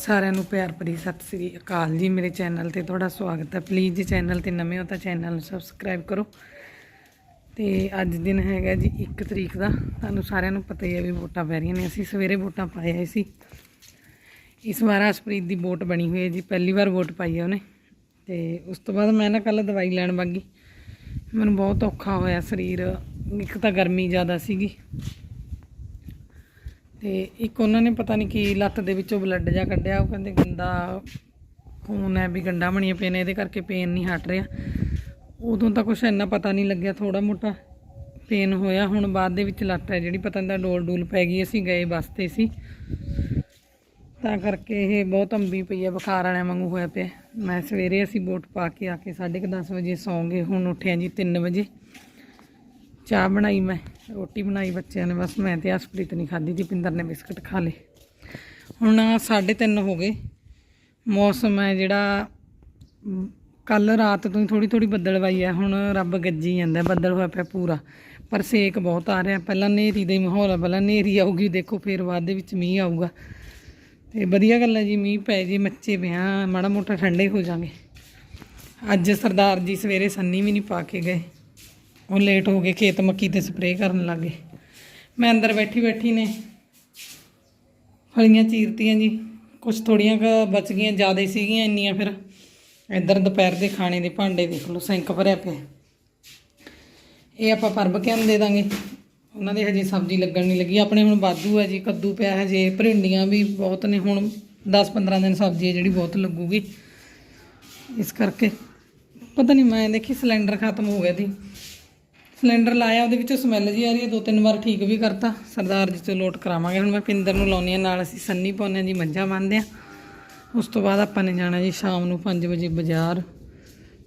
ਸਾਰਿਆਂ ਨੂੰ ਪਿਆਰ ਭਰੀ ਸਤਿ ਸ੍ਰੀ ਅਕਾਲ ਜੀ। ਮੇਰੇ ਚੈਨਲ ਤੇ ਤੁਹਾਡਾ ਸਵਾਗਤ ਹੈ। ਪਲੀਜ਼ ਜੀ, ਚੈਨਲ ਤੇ ਨਵੇਂ ਹੋ ਤਾਂ ਚੈਨਲ ਨੂੰ ਸਬਸਕ੍ਰਾਈਬ ਕਰੋ। ਤੇ ਅੱਜ ਦਿਨ ਹੈਗਾ ਜੀ 1 ਤਰੀਕ ਦਾ। ਤੁਹਾਨੂੰ ਸਾਰਿਆਂ ਨੂੰ ਪਤਾ ਹੀ ਹੈ ਵੀ ਵੋਟਾਂ ਪੈ ਰਹੀਆਂ ਨੇ। ਅਸੀਂ ਸਵੇਰੇ ਵੋਟਾਂ ਪਾਏ ਆਏ ਸੀ। ਇਸ ਵਾਰ ਹਸਪ੍ਰੀਤ ਦੀ ਵੋਟ ਬਣੀ ਹੋਈ ਹੈ ਜੀ। ਪਹਿਲੀ ਵਾਰ ਵੋਟ ਪਾਈ ਹੈ ਉਹਨੇ। ਤੇ ਉਸ ਤੋਂ ਬਾਅਦ ਮੈਂ ਨਾ ਕੱਲ ਦਵਾਈ ਲੈਣ ਵਗੀ ਮੈਨੂੰ ਬਹੁਤ ਔਖਾ ਹੋਇਆ। ਸਰੀਰ, ਇੱਕ ਤਾਂ ਗਰਮੀ ਜ਼ਿਆਦਾ ਸੀਗੀ। ਤੇ ਇੱਕ ਉਹਨਾਂ ਨੇ ਪਤਾ ਨਹੀਂ ਕੀ ਲੱਤ ਦੇ ਵਿੱਚੋਂ ਬਲੱਡ ਜਾ ਕੱਢਿਆ, ਉਹ ਕਹਿੰਦੇ ਗੰਦਾ ਖੂਨ ਹੈ ਵੀ ਗੰਡਾ ਬਣੀਆਂ ਪਏ ਨੇ, ਇਹਦੇ ਕਰਕੇ ਪੇਨ ਨਹੀਂ ਹਟ ਰਿਹਾ। ਉਦੋਂ ਤਾਂ ਕੁਛ ਇੰਨਾ ਪਤਾ ਨਹੀਂ ਲੱਗਿਆ ਥੋੜਾ ਮੋਟਾ। ਪੇਨ ਹੋਇਆ, ਹੁਣ ਬਾਅਦ ਦੇ ਵਿੱਚ ਲੱਤ ਹੈ ਜਿਹੜੀ, ਪਤਾ ਨਹੀਂ ਡੋਲ ਡੂਲ ਪੈ ਗਈ, ਅਸੀਂ ਗਏ ਬੱਸ ਤੇ ਸੀ। ਤਾਂ ਕਰਕੇ ਇਹ ਬਹੁਤ ਅੰਬੀ ਪਈ ਹੈ, ਬੁਖਾਰ ਵਾਲਿਆਂ ਵਾਂਗੂ ਹੋਇਆ ਪਿਆ। ਮੈਂ ਸਵੇਰੇ ਅਸੀਂ ਵੋਟ ਪਾ ਕੇ ਆ ਕੇ 10:30 ਵਜੇ ਸੌਂਗੇ ਹੁਣ ਉੱਠਿਆ ਜੀ 3 ਵਜੇ। ਚਾਹ ਬਣਾਈ ਮੈਂ, ਰੋਟੀ ਬਣਾਈ ਬੱਚਿਆਂ ਨੇ, ਬਸ ਮੈਂ ਤੇ ਹਸਪ੍ਰੀਤ ਨਹੀਂ ਖਾਧੀ ਜੀ, ਪਿੰਦਰ ਨੇ ਬਿਸਕਟ ਖਾ ਲਏ। ਹੁਣ 3:30 ਹੋ ਗਏ। ਮੌਸਮ ਹੈ ਜਿਹੜਾ ਕੱਲ ਰਾਤ ਤੋਂ ਹੀ ਥੋੜੀ ਥੋੜੀ ਬੱਦਲਵਾਈ ਹੈ, ਹੁਣ ਰੱਬ ਗੱਜੀ ਜਾਂਦਾ, ਬੱਦਲ ਹੋਇਆ ਪਿਆ ਪੂਰਾ। ਪਰ ਸੇਕ ਬਹੁਤ ਆ ਰਿਹਾ, ਪਹਿਲਾਂ ਨੇਰੀ ਦਾ ਹੀ ਮਾਹੌਲ ਹੈ ਪਹਿਲਾਂ ਨੇਰੀ ਆਊਗੀ, ਦੇਖੋ ਫਿਰ ਬਾਅਦ ਦੇ ਵਿੱਚ ਮੀਂਹ ਆਊਗਾ। ਤੇ ਵਧੀਆ ਗੱਲ ਹੈ ਜੀ, ਮੀਂਹ ਪੈ ਜੇ, ਮੱਚੇ ਵਿਆਹ ਮਾੜਾ ਮੋਟਾ ਠੰਡੇ ਹੋ ਜਾਣਗੇ ਅੱਜ ਸਰਦਾਰ ਜੀ ਸਵੇਰੇ ਸੰਨੀ ਵੀ ਨਹੀਂ ਪਾ ਕੇ ਗਏ। ਉਹ ਲੇਟ ਹੋ ਗਏ, ਖੇਤ ਮੱਕੀ ਤੇ ਸਪਰੇਅ ਕਰਨ ਲੱਗੇ ਮੈਂ ਅੰਦਰ ਬੈਠੀ ਬੈਠੀ ਨੇ। ਫਲੀਆਂ ਚੀਰਤੀਆਂ ਜੀ। ਕੁਝ ਥੋੜੀਆਂ ਕ ਬਚ ਗਈਆਂ, ਜ਼ਿਆਦਾ ਸੀਗੀਆਂ ਇੰਨੀਆਂ ਫਿਰ। ਇੱਧਰ ਦੁਪਹਿਰ ਦੇ ਖਾਣੇ ਦੇ ਭਾਂਡੇ ਦੇਖ ਲਓ, ਸਿੰਕ ਭਰਿਆ ਪਿਆ। ਇਹ ਆਪਾਂ ਪਰਬ ਕੇ ਦੇ ਦਾਂਗੇ? ਉਹਨਾਂ ਦੇ ਹਜੇ ਸਬਜ਼ੀ ਲੱਗਣ ਨਹੀਂ ਲੱਗੀ। ਆਪਣੇ ਹੁਣ ਬਾਦੂ ਹੈ ਜੀ, ਕੱਦੂ ਪਿਆ ਹਜੇ। ਭਰਿੰਡੀਆਂ ਵੀ ਬਹੁਤ ਨੇ, ਹੁਣ 10-15 ਦਿਨ ਸਬਜ਼ੀ ਹੈ ਜਿਹੜੀ ਬਹੁਤ ਲੱਗੂਗੀ। ਇਸ ਕਰਕੇ। ਪਤਾ ਨਹੀਂ, ਮੈਂ ਦੇਖੀ ਸਿਲੰਡਰ ਖਤਮ ਹੋ ਗਿਆ ਸੀ। ਸਿਲੰਡਰ ਲਾਇਆ, ਉਹਦੇ ਵਿੱਚੋਂ ਸਮੈਲ ਜੀ ਆ ਰਹੀ ਹੈ, ਦੋ ਤਿੰਨ ਵਾਰ ਠੀਕ ਵੀ ਕਰਤਾ। ਸਰਦਾਰ ਜੀ ਤੋਂ ਲੋਟ ਕਰਾਵਾਂਗੇ। ਹੁਣ ਮੈਂ ਪਿੰਦਰ ਨੂੰ ਲਾਉਣੀ ਆ ਨਾਲ ਅਸੀਂ ਸੰਨੀ ਪਾਉਂਦੇ ਹਾਂ ਜੀ, ਮੱਝਾਂ ਬੰਨ੍ਹਦੇ ਆ ਉਸ ਤੋਂ ਬਾਅਦ ਆਪਾਂ ਨੇ ਜਾਣਾ ਜੀ ਸ਼ਾਮ ਨੂੰ 5 ਵਜੇ ਬਾਜ਼ਾਰ।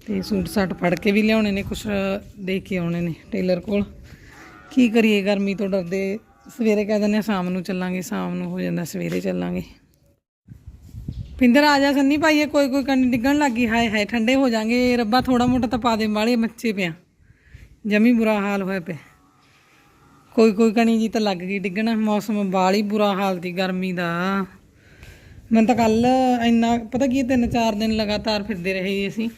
ਤੇ ਸੂਟ ਸਾਟ ਫੜ ਕੇ ਵੀ ਲਿਆਉਣੇ ਨੇ, ਕੁਛ ਦੇ ਕੇ ਆਉਣੇ ਨੇ ਟੇਲਰ ਕੋਲ। ਕੀ ਕਰੀਏ, ਗਰਮੀ ਤੋਂ ਡਰਦੇ। ਸਵੇਰੇ ਕਹਿ ਦਿੰਦੇ ਆ ਸ਼ਾਮ ਨੂੰ ਚੱਲਾਂਗੇ, ਸ਼ਾਮ ਨੂੰ ਹੋ ਜਾਂਦਾ ਸਵੇਰੇ ਚੱਲਾਂਗੇ। ਪਿੰਦਰ ਆ ਜਾ ਸੰਨੀ ਭਾਈਏ ਕੋਈ ਕੋਈ ਕੰਨੀ ਡਿੱਗਣ ਲੱਗੀ ਹਾਏ ਹਾਏ ਠੰਡੇ ਹੋ ਜਾਾਂਗੇ। ਰੱਬਾ ਥੋੜਾ ਮੋਟਾ ਤਾਂ ਪਾ ਦੇ ਬਾਲੇ ਮੱਚੇ ਪਿਆ। ਜਮੀ ਬੁਰਾ ਹਾਲ ਹੋਇਆ ਪਿਆ। ਕੋਈ ਕੋਈ ਕਣੀ ਜੀ ਤਾਂ ਲੱਗ ਗਈ ਡਿੱਗਣਾ, ਮੌਸਮ ਬਾਲੀ ਬੁਰਾ ਹਾਲ ਦੀ ਗਰਮੀ ਦਾ। ਮੈਂ ਤਾਂ ਕੱਲ ਇੰਨਾ, ਪਤਾ ਕੀ ਤਿੰਨ ਚਾਰ ਦਿਨ ਲਗਾਤਾਰ ਫਿਰਦੇ ਰਹੇ ਜੀ ਅਸੀਂ।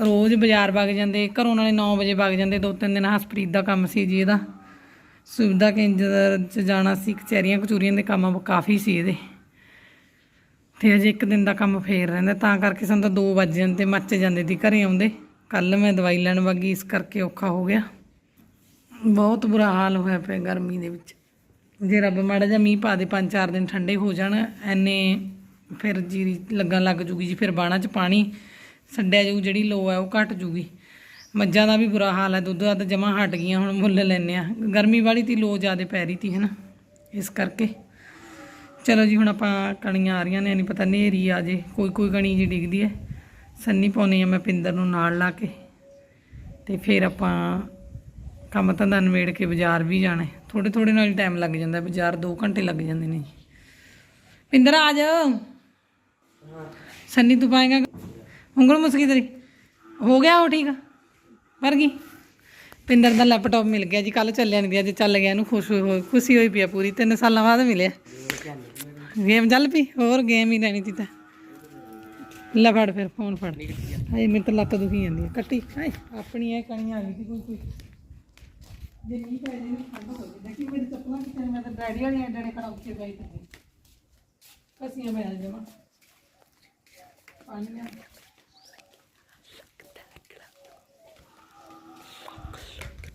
ਰੋਜ਼ ਬਾਜ਼ਾਰ ਵਗ ਜਾਂਦੇ, ਘਰੋਂ ਨਾਲੇ 9 ਵਜੇ ਵਗ ਜਾਂਦੇ, ਦੋ ਤਿੰਨ ਦਿਨ ਹਸਪ੍ਰੀਤ ਦਾ ਕੰਮ ਸੀ ਜੀ ਇਹਦਾ। ਸੁਵਿਧਾ ਕੇਂਦਰ ਚ ਜਾਣਾ ਸੀ, ਕਚਹਿਰੀਆਂ, ਕਚੂਰੀਆਂ ਦੇ ਕੰਮ ਕਾਫੀ ਸੀ ਇਹਦੇ। ਤੇ ਅਜੇ ਇੱਕ ਦਿਨ ਦਾ ਕੰਮ ਫੇਰ ਰਹਿੰਦਾ, ਤਾਂ ਕਰਕੇ ਸਾਨੂੰ ਤਾਂ 2 ਵੱਜ ਜਾਂਦੇ, ਮੱਚ ਜਾਂਦੇ ਸੀ ਘਰੇ ਆਉਂਦੇ। ਕੱਲ ਮੈਂ ਦਵਾਈ ਲੈਣ ਵਗੀ, ਇਸ ਕਰਕੇ ਔਖਾ ਹੋ ਗਿਆ। ਬਹੁਤ ਬੁਰਾ ਹਾਲ ਹੋਇਆ ਪਿਆ ਗਰਮੀ ਦੇ ਵਿੱਚ। ਜੇ ਰੱਬ ਮਾੜਾ ਜਿਹਾ ਮੀਂਹ ਪਾ ਦੇ, ਪੰਜ ਚਾਰ ਦਿਨ ਠੰਡੇ ਹੋ ਜਾਣ, ਐਨੇ ਫਿਰ ਜੀਰੀ ਲੱਗਣ ਲੱਗ ਜੂਗੀ ਜੀ, ਫਿਰ ਬਾਣਾ 'ਚ ਪਾਣੀ ਛੱਡਿਆ ਜਾਊ, ਜਿਹੜੀ ਲੋ ਹੈ ਉਹ ਘਟ ਜੂਗੀ। ਮੱਝਾਂ ਦਾ ਵੀ ਬੁਰਾ ਹਾਲ ਹੈ ਦੁੱਧ ਦਾ ਤਾਂ ਜਮਾ ਹਟ ਗਈਆਂ, ਹੁਣ ਮੁੱਲ ਲੈਨੇ ਆ। ਗਰਮੀ ਵਾਲੀ ਤੀ ਲੋ ਜ਼ਿਆਦੇ ਪੈ ਰਹੀ ਤੀ ਹੈ ਨਾ ਇਸ ਕਰਕੇ। ਚਲੋ ਜੀ, ਹੁਣ ਆਪਾਂ ਕਣੀਆਂ ਆ ਰਹੀਆਂ ਨੇ ਨਹੀਂ ਪਤਾ ਨੇਰੀ ਆ ਜੇ ਕੋਈ ਕੋਈ ਕਣੀ ਜੀ ਡਿੱਗਦੀ ਹੈ। ਸੰਨੀ ਪਾਉਣੀ ਆ ਮੈਂ ਪਿੰਦਰ ਨੂੰ ਨਾਲ ਲਾ ਕੇ। ਤੇ ਫਿਰ ਆਪਾਂ ਕੰਮ ਧੰਦਾ ਨਿਬੇੜ ਕੇ ਬਾਜ਼ਾਰ ਵੀ ਜਾਣਾ। ਥੋੜੇ ਥੋੜੇ ਨਾਲ ਹੀ ਟਾਈਮ ਲੱਗ ਜਾਂਦਾ ਬਾਜ਼ਾਰ 2 ਘੰਟੇ ਲੱਗ ਜਾਂਦੇ ਨੇ ਜੀ। ਪਿੰਦਰ ਆ ਜਾ ਸੰਨੀ ਤੂੰ ਪਾਏਗਾ। ਉਂਗਲ ਮੁਸਕੀ ਤੇਰੀ। ਹੋ ਗਿਆ ਉਹ ਠੀਕ? ਮਰ ਗਈ। ਪਿੰਦਰ ਦਾ ਲੈਪਟਾਪ ਮਿਲ ਗਿਆ ਜੀ ਕੱਲ ਚੱਲਿਆ ਨਹੀਂ ਗਿਆ ਜੇ ਚੱਲ ਗਿਆ ਇਹਨੂੰ ਖੁਸ਼ ਹੋਈ ਖੁਸ਼ੀ ਹੋਈ ਪਈ ਆ ਪੂਰੀ। ਤਿੰਨ ਸਾਲਾਂ ਬਾਅਦ ਮਿਲਿਆ। ਗੇਮ ਚੱਲ ਪਈ ਹੋਰ ਗੇਮ ਹੀ ਲੈਣੀ ਤਾਂ। ਲੈ ਫੜ ਫਿਰ ਫੋਨ ਫੜ। ਹਾਏ ਮੇਰੇ ਤਾਂ ਲੱਤ ਦੁਖੀ ਜਾਂਦੀ ਹੈ ਕੱਟੀ ਹਾਏ ਆਪਣੀ ਇਹ ਕਣੀਆਂ ਆ ਗਈ ਸੀ ਕੋਈ ਕੋਈ। ਜੇ ਨਹੀਂ ਪੈ ਜੇ ਠੰਡ ਹੋ ਜਾਂਦਾ ਕਿ ਮੇਰੀ ਚੱਪਲਾਂ ਕਿਤੇ ਮੈਂ ਤਾਂ ਡੈਡੀ ਵਾਲੀਆਂ ਡੜੇ ਕੜਾ ਉੱਤੇ ਪਈ ਤੇ ਕਸੀਆਂ ਮੈਂ ਆ ਜਾਵਾਂ। ਪਾਣੀ ਲਿਆ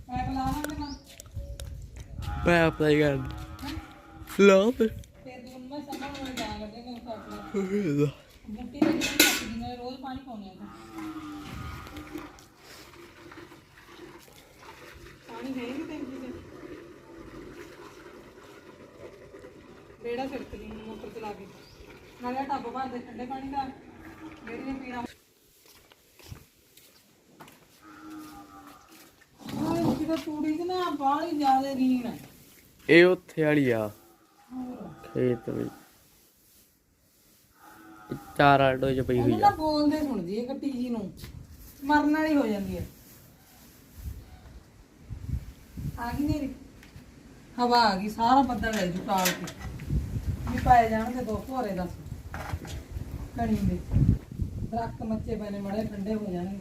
ਮੈਂ ਬੁਲਾਵਾਂਗਾ ਨਾ ਮੈਂ ਪਲਾਈ ਕਰ ਲੋ। ਤੇ ਦੂਨ ਮੈਂ ਸਮਾਂ ਨੂੰ ਜਾਣ ਲੱਗੇ ਮੈਂ ਫਾਸਲਾ ਬੁੱਟੀ ਦੇ ਵਿੱਚ ਰੱਖਦੀ ਮੈਂ ਰੋਜ਼ ਪਾਣੀ ਪਾਉਂਦੀ ਆ ਪਾਣੀ ਹੈ ਨਹੀਂ ਟੈਂਕੀ ਤੇ। ਬੇੜਾ ਛਿੜਕਦੀ ਹਾਂ ਮੋਟਰ ਚਲਾ ਕੇ। ਨਾਲੇ ਟੱਬ ਭਰ ਦੇ ਠੰਡੇ ਪਾਣੀ ਦਾ। ਜਿਹੜੀ ਨੇ ਪੀਣਾ ਕਿਤੇ ਤੂੜੀ ਚ ਨਾ ਬਾਹਲੀ ਜ਼ਿਆਦਾ ਰੀਣ ਹੈ ਇਹ ਉੱਥੇ ਵਾਲੀ ਆ। ਖੇਤ ਵਿੱਚ। ਚਾਰ ਆਲਡੋ ਚ ਪਈ ਹੋਈ ਆ। ਨਾ ਬੋਲਦੇ ਸੁਣਦੀ ਹੈ ਕੱਟੀ ਜੀ ਨੂੰ। ਮਰਨ ਵਾਲੀ ਹੋ ਜਾਂਦੀ ਹੈ ਆ ਗਈ ਨੇਰੀ ਹਵਾ ਆ ਗਈ, ਸਾਰਾ ਬੱਦਲ ਹੈ ਜੁ ਕਾਲ ਕੇ। ਵੀ ਪਾਏ ਜਾਣਗੇ ਦੋ ਭੋਰੇ ਦੱਸ। ਕਣੀ ਦੇ। ਦਰਖਤ ਮੱਚੇ ਪਏ ਨੇ ਮੜੇ ਠੰਡੇ ਹੋ ਜਾਣਗੇ।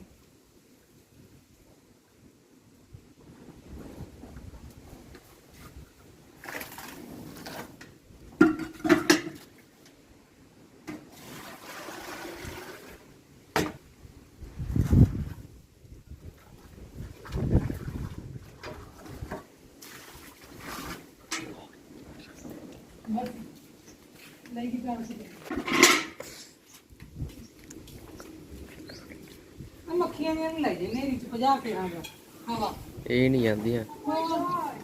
ਆ ਮੱਖੀਆਂ ਨੇ ਲੈ ਜੇ ਨੇਰੀ ਚ ਭਜਾ ਕੇ ਆਗਾ ਹਵਾ। ਇਹ ਨਹੀਂ ਜਾਂਦੀਆਂ ਹੋਰ।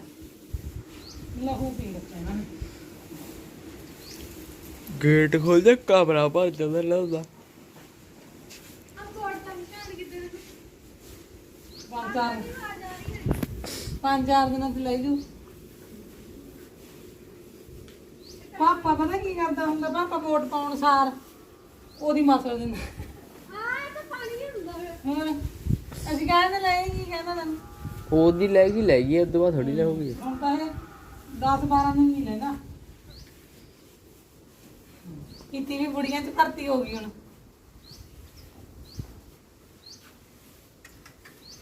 ਲਹੂ ਪੀ ਰੱਖਿਆ ਇਹਨਾਂ ਨੇ। ਗੇਟ ਖੋਲ ਦੇ ਕਮਰਾ ਭਰ ਜਾਂਦਾ ਲੱਗਦਾ ਪੰਜ ਚਾਰ ਪੰਜ ਚਾਰ ਦਿਨਾਂ ਤੇ ਲੈ ਜੂ। ਪਾਪਾ ਪਤਾ ਕੀ ਕਰਦਾ ਹੁੰਦਾ? ਪਾਪਾ ਵੋਟ ਪਾਉਣ ਸਾਰ ਉਹਦੀ ਮਸਲ ਦਿੰਦਾ ਹੋਰ? ਅਸੀਂ ਕਹਿੰਦੇ ਲੈ ਕੀ ਕਹਿੰਦਾ ਤੈਨੂੰ। ਉਹਦੀ ਲੈ ਗਈ ਲੈ ਗਈ ਉਦੋਂ ਬਾਅਦ ਥੋੜੀ ਲਹੂਗੀ ਹੁਣ ਤਾਂ ਇਹ 10 12 ਨੂੰ ਹੀ ਲੈਂਦਾ। ਕੀਤੀ ਵੀ ਬੁੜੀਆਂ ਚ ਭਰਤੀ ਹੋ ਗਈ ਹੁਣ।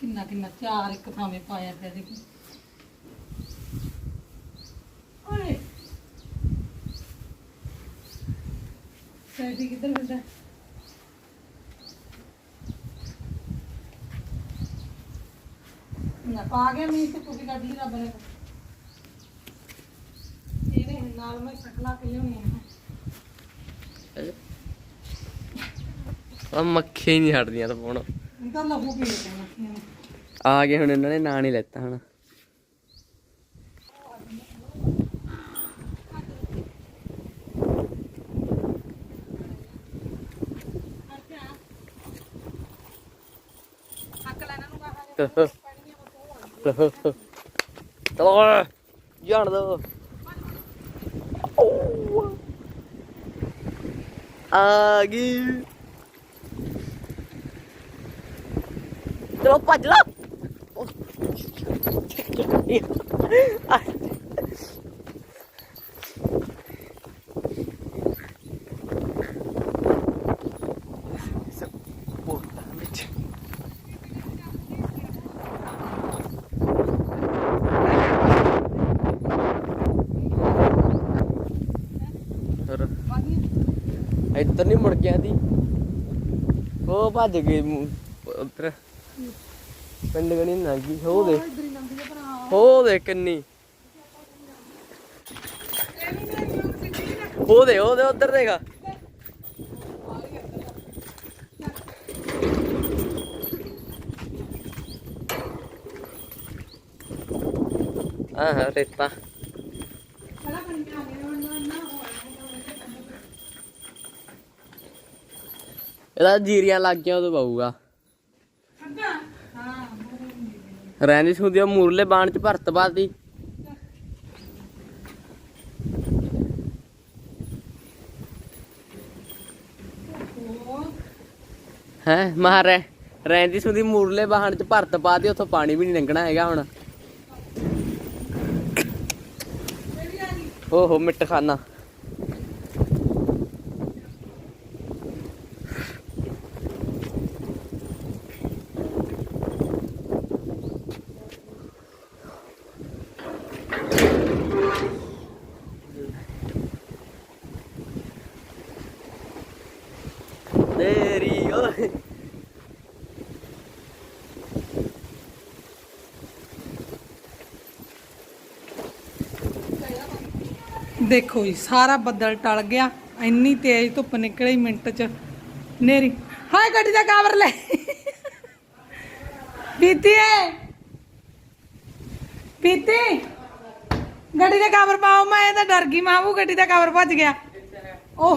ਕਿੰਨਾ ਕਿੰਨਾ ਚਾਰ ਇੱਕ ਥਾਵੇਂ ਪਾਇਆ ਪਿਆ ਦੇਖੀ। ਓਏ ਸੈਟੀ ਕਿੱਧਰ ਫਿਰਦਾ ਨਾ ਪਾ ਗਿਆ ਮੀਂਹ ਤੇ ਤੁਸੀਂ ਕੱਢ ਲਈ ਰੱਬ ਨੇ ਇਹਨੇ ਨਾਲ ਮੈਂ ਸਟਲਾ ਕੇ ਲਿਆਉਣੀ ਹੈ ਆ ਮੱਖੀਆਂ ਹੀ ਨਹੀਂ ਹਟਦੀਆਂ ਤਾਂ ਹੁਣ ਇਹ ਤਾਂ ਲਹੂ ਪੀ ਲਿਆ ਮੱਖੀਆਂ ਨੇ ਆ ਗਏ ਹੁਣ ਇਹਨਾਂ ਨੇ ਨਾਂ ਨਹੀਂ ਲੈਤਾ ਹੁਣ ਚਲੋ ਜਾਣ ਦੋ ਆ ਗਈ ਚਲੋ ਭੱਜ ਲਾ ਹੋਰ ਇੱਧਰ ਨਹੀਂ ਮੁੜ ਗਿਆ ਦੀ ਉਹ ਭੱਜ ਗਈ ਮੂੰਹ ਪਿੰਡ ਗਣੀ ਨਾ ਗਈ, ਹੋ ਦੇ। ਹੋ ਦੇ ਕਿੰਨੀ। ਹੋ ਦੇ ਹੋ ਦੇ ਉੱਧਰ ਦੇਗਾ ਹਾਂ ਰੇਤਾ। ਇਹਦਾ ਜੀਰੀਆਂ ਲੱਗ ਗਿਆ ਉਦੋਂ ਪਾਊਗਾ। ਰਹਿੰਦੀ ਸੁਦੀ ਉਹ ਮੂਰਲੇ ਬਾਣ ਚ ਭਰਤ ਬਾਦੀ ਹੈ ਮਾਰੇ ਰਹਿੰਦੀ ਸੁਦੀ ਮੂਰਲੇ ਬਾਹਣ ਚ ਭਰਤ ਪਾ ਬਾਦੀ ਉੱਥੋਂ ਪਾਣੀ ਵੀ ਨਹੀਂ ਲੰਘਣਾ ਹੈਗਾ ਹੁਣ। ਓਹੋ, ਮਿੱਟ ਖਾਨਾ ਤੇਰੀ ਓਏ ਦੇਖੋ ਜੀ ਸਾਰਾ ਬੱਦਲ ਟਲ ਗਿਆ। ਇੰਨੀ ਤੇਜ਼ ਧੁੱਪ ਨਿਕਲੀ ਮਿੰਟ ਚ। ਨੇਰੀ। ਹਾਏ ਗੱਡੀ ਦਾ ਕਵਰ ਲੈ। ਪੀਤੀ ਪੀਤੀ। ਗੱਡੀ ਦਾ ਕਵਰ ਪਾਓ ਮੈਂ ਤਾਂ ਡਰ ਗਈ। ਮਾਵੂ ਗੱਡੀ ਦਾ ਕਵਰ ਭੱਜ ਗਿਆ। ਉਹ।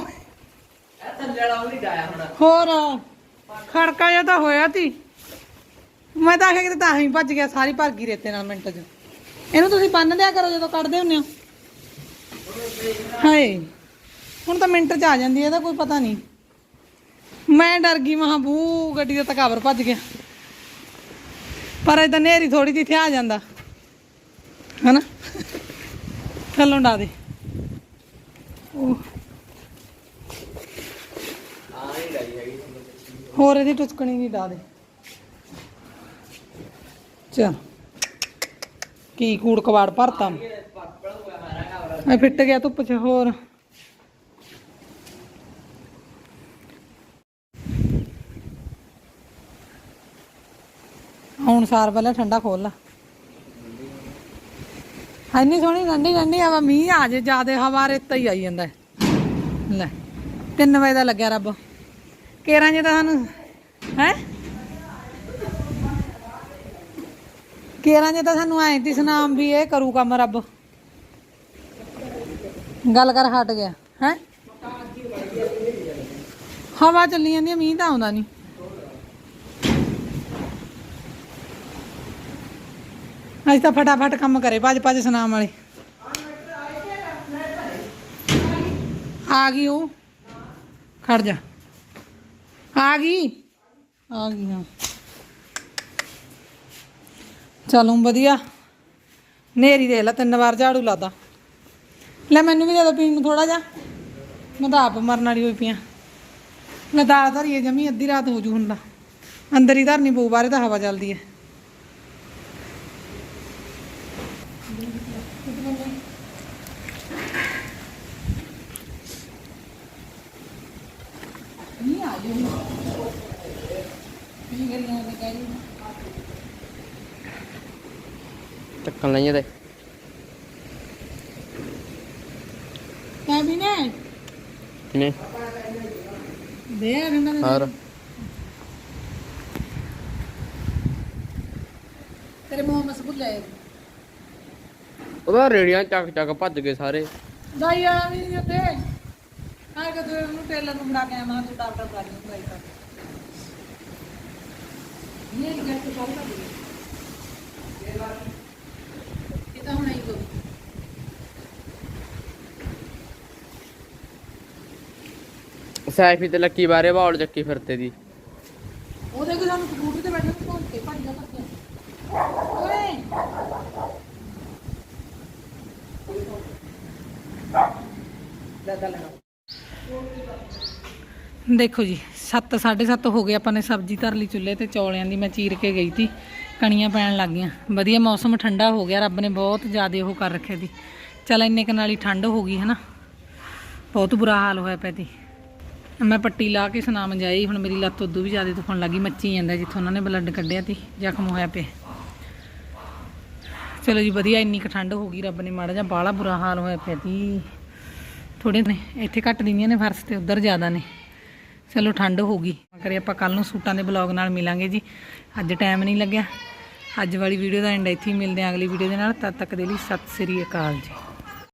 ਹੋਰ ਖੜਕਾ ਜਿਹਾ ਤਾਂ ਹੋਇਆ ਤੀ। ਮੈਂ ਤਾਂ ਆਖਿਆ ਕਿ ਤਾਂ ਹੀ ਭੱਜ ਗਿਆ ਸਾਰੀ ਭਰ ਗਈ ਰੇਤੇ ਨਾਲ ਮਿੰਟ 'ਚ। ਇਹਨੂੰ ਤੁਸੀਂ ਬੰਨ ਦਿਆ ਕਰੋ ਜਦੋਂ ਕੱਢਦੇ ਹੁੰਦੇ ਹੋ। ਹਾਏ, ਹੁਣ ਤਾਂ ਮਿੰਟ 'ਚ ਆ ਜਾਂਦੀ ਹੈ ਇਹਦਾ ਕੋਈ ਪਤਾ ਨਹੀਂ। ਮੈਂ ਡਰ ਗਈ ਮਹਾ ਬੂ, ਗੱਡੀ ਦਾ ਤਕਾਵਰ ਭੱਜ ਗਿਆ। ਪਰ ਇਹ ਤਾਂ ਨੇਰੀ ਥੋੜੀ ਜਿਹੀ ਇੱਥੇ ਆ ਜਾਂਦਾ। ਹਨਾ? ਥੱਲੋਂ ਡਾ ਦੇ। ਉਹ। ਹੋਰ ਇਹਦੀ ਟੁਚਕਣੀ ਨਹੀਂ ਡਾ ਦੇ। ਚਲ। ਕੀ ਕੂੜ ਕਵਾੜ ਭਰਤਾ। ਮੈਂ ਫਿੱਟ ਗਿਆ ਧੁੱਪ ਚ, ਹੋਰ। ਹੁਣ ਸਾਰ ਪਹਿਲਾਂ ਠੰਡਾ ਖੋਲ ਲਾ। ਇੰਨੀ ਸੋਹਣੀ ਠੰਡੀ ਠੰਡੀ ਹਵਾ, ਮੀਂਹ ਆ ਜੇ ਜਿਆਦੇ, ਹਵਾ ਰੇਤਾ ਹੀ ਆਈ ਜਾਂਦਾ ਲੈ 3 ਵਜੇ ਦਾ ਲੱਗਿਆ ਰੱਬ। ਕੇਰਾਂ ਜੇ ਤਾਂ ਸਾਨੂੰ, ਹੈ? ਕੇਰਾਂ ਜੇ ਤਾਂ ਸਾਨੂੰ ਐਂ ਤੀ ਸੁਨਾਮ ਵੀ ਇਹ ਕਰੂ ਕੰਮ ਰੱਬ। ਗੱਲ ਕਰ ਹਟ ਗਿਆ ਹੈ? ਹਵਾ ਚੱਲੀ ਜਾਂਦੀ ਆ, ਮੀਂਹ ਤਾਂ ਆਉਂਦਾ ਨਹੀਂ ਅੱਜ ਤਾਂ ਫਟਾਫਟ ਕੰਮ ਕਰੇ ਭੱਜ ਭੱਜ ਸੁਨਾਮ ਵਾਲੇ। ਆ ਗਈ ਉਹ। ਖੜ ਜਾ। ਆ ਗਈ? ਆ ਗਈ ਹਾਂ। ਚਲੋ ਵਧੀਆ। ਨੇਰੀ ਦੇ ਲੈ ਤਿੰਨ ਵਾਰ ਝਾੜੂ ਲਾਦਾ ਲੈ ਮੈਨੂੰ ਵੀ ਦੇ ਦੋ ਪੀਣ ਨੂੰ ਥੋੜਾ ਜਿਹਾ। ਮੈਂ ਤਾਂ ਆਪ ਮਰਨ ਵਾਲੀ ਹੋਈ ਪਈਆਂ ਮੈਂ ਦਾਲ ਧਰੀਏ ਜਮੀ ਅੱਧੀ ਰਾਤ ਹੋ ਜੂ ਹੁਣ ਤਾਂ। ਅੰਦਰ ਹੀ ਧਰਨੀ ਪਊ ਬਾਹਰੇ ਤਾਂ ਹਵਾ ਚੱਲਦੀ ਹੈ ਨਹੀਂ ਆ ਜੀ ਕੀ ਕਰੀਆਂ ਨੇ ਕਹਿ ਚੱਕਣ ਲਈਏ ਤੇ ਕਹਿ ਵੀ ਨੇ ਨੇ। ਦੇ ਆ ਠੰਡਾ ਦੇ। ਹੋਰ। ਤੇਰੇ ਮੂੰਹ ਮਸ ਭੁੱਲੇ ਉਹਦਾ ਰੇੜੀਆਂ ਚੱਕ ਚੱਕ ਭੱਜ ਗਏ ਸਾਰੇ। ਦਾਈ ਆ ਵੀ ਨਹੀਂ ਉੱਤੇ ਆਏ ਕਿ ਤੂੰ ਉਹਨੂੰ ਟੇਲਰ ਨੂੰ ਬਣਾ ਕੇ ਆਵਾਂ ਤੂੰ ਡਾਕਟਰ ਕਰ ਲਈ ਟਰਾਈ ਕਰ। ਇਹ ਗੱਲ ਤੋਂ ਚੱਲ ਰਹੀ ਹੈ ਇਹ ਤਾਂ ਹੁਣ ਆਈ ਕੋ ਸੈਫੀ ਤੇ ਲੱਕੀ ਬਾਰੇ ਬਾਲ ਚੱਕੀ ਫਿਰਤੇ ਦੀ। ਉਹਦੇ ਕੋਲ ਸਾਨੂੰ ਸਕੂਟਰ ਤੇ ਬੈਠੇ ਨੂੰ ਕੇ ਭੱਜ ਜਾ ਓਏ! ਦੇਖੋ ਜੀ 7 7:30 ਹੋ ਗਏ ਆਪਾਂ ਨੇ ਸਬਜ਼ੀ ਧਰ ਲਈ ਚੁੱਲ੍ਹੇ ਤੇ ਚੌਲਿਆਂ ਦੀ ਮੈਂ ਚੀਰ ਕੇ ਗਈ ਤੀ। ਕਣੀਆਂ ਪੈਣ ਲੱਗ ਗਈਆਂ। ਵਧੀਆ ਮੌਸਮ ਠੰਡਾ ਹੋ ਗਿਆ ਰੱਬ ਨੇ ਬਹੁਤ ਜ਼ਿਆਦਾ ਉਹ ਕਰ ਰੱਖਿਆ ਦੀ। ਚਲ ਇੰਨੇ ਕੁ ਨਾਲ ਹੀ ਠੰਡ ਹੋ ਗਈ ਹਨਾ? ਬਹੁਤ ਬੁਰਾ ਹਾਲ ਹੋਇਆ ਪਿਆ ਤੀ। ਮੈਂ ਪੱਟੀ ਲਾ ਕੇ ਸੁਨਾਮ ਜਾਈ, ਹੁਣ ਮੇਰੀ ਲੱਤ ਉਦੋਂ ਵੀ ਜ਼ਿਆਦਾ ਦੁਖਣ ਲੱਗੀ, ਮੱਚੀ ਜਾਂਦਾ ਜਿੱਥੋਂ ਉਹਨਾਂ ਨੇ ਬਲੱਡ ਕੱਢਿਆ ਤੀ ਜ਼ਖਮ ਹੋਇਆ ਪਿਆ। ਚਲੋ ਜੀ, ਵਧੀਆ, ਇੰਨੀ ਕੁ ਠੰਡ ਹੋ ਗਈ, ਰੱਬ ਨੇ ਮਾੜਾ ਜਿਹਾ ਬਾਹਲਾ ਬੁਰਾ ਹਾਲ ਹੋਇਆ ਪਿਆ ਤੀ ਥੋੜੇ ਨੇ, ਇੱਥੇ ਘੱਟ ਦਿੰਦੀਆਂ ਨੇ ਫਰਸ਼ ਤੇ, ਉਧਰ ਜ਼ਿਆਦਾ ਨੇ। ਚਲੋ, ਠੰਡ ਹੋ ਗਈ। ਕਰੇ ਆਪਾਂ ਕੱਲ ਨੂੰ ਸੂਟਾਂ ਦੇ ਬਲੌਗ ਨਾਲ ਮਿਲਾਂਗੇ ਜੀ। ਅੱਜ ਟਾਈਮ ਨਹੀਂ ਲੱਗਿਆ। ਅੱਜ ਵਾਲੀ ਵੀਡੀਓ ਦਾ ਐਂਡ ਇੱਥੇ ਹੀ ਮਿਲਦੇ ਹਾਂ ਅਗਲੀ ਵੀਡੀਓ ਦੇ ਨਾਲ। ਤਦ ਤੱਕ ਦੇ ਲਈ ਸਤਿ ਸ੍ਰੀ ਅਕਾਲ ਜੀ।